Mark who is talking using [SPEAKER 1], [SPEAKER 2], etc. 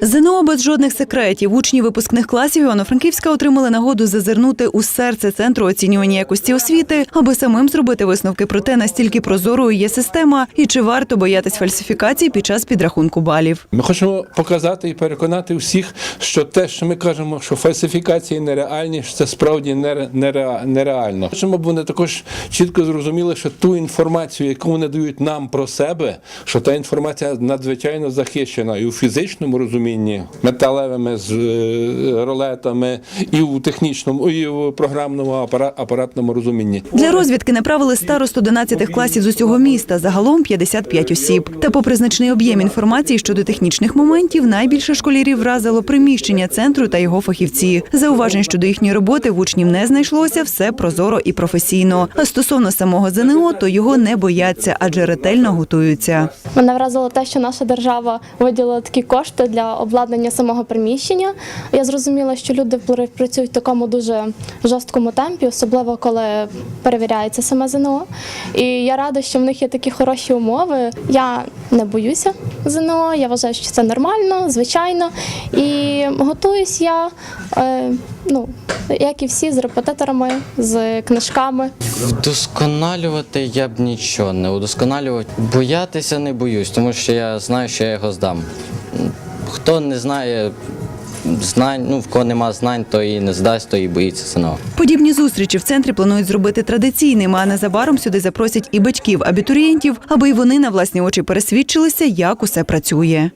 [SPEAKER 1] ЗНО без жодних секретів. Учні випускних класів Івано-Франківська отримали нагоду зазирнути у серце центру оцінювання якості освіти, аби самим зробити висновки про те, настільки прозорою є система і чи варто боятись фальсифікацій під час підрахунку балів.
[SPEAKER 2] Ми хочемо показати і переконати всіх, що те, що ми кажемо, що фальсифікації нереальні, що це справді нере- нере- нереально. Хочемо, б вони також чітко зрозуміли, що ту інформацію, яку вони дають нам про себе, що та інформація надзвичайно захищена і у фізичному розумінні, металевими з е, ролетами, і у технічному, і у програмному апара- апаратному розумінні.
[SPEAKER 1] Для розвідки направили старост 11 класів з усього міста, загалом 55 осіб. Та попри значний об'єм інформації щодо технічних моментів, найбільше школярів вразило приміщення центру та його фахівці. Зауважень щодо їхньої роботи в учнів не знайшлося, все прозоро і професійно. А стосовно самого ЗНО, то його не бояться, адже ретельно готуються.
[SPEAKER 3] Мене вразило те, що наша держава виділила такі кошти для обладнання самого приміщення. Я зрозуміла, що люди пр- працюють в такому дуже жорсткому темпі, особливо коли перевіряється саме ЗНО. І я рада, що в них є такі хороші умови. Я не боюся ЗНО, я вважаю, що це нормально, звичайно. І готуюсь я, е, ну, як і всі, з репетиторами, з книжками.
[SPEAKER 4] Вдосконалювати я б нічого не удосконалювати. Боятися не боюсь, тому що я знаю, що я його здам. Хто не знає знань, ну в кого нема знань, то і не здасть, то і боїться СНО.
[SPEAKER 1] Подібні зустрічі в центрі планують зробити традиційними, а незабаром сюди запросять і батьків абітурієнтів, аби й вони на власні очі пересвідчилися, як усе працює.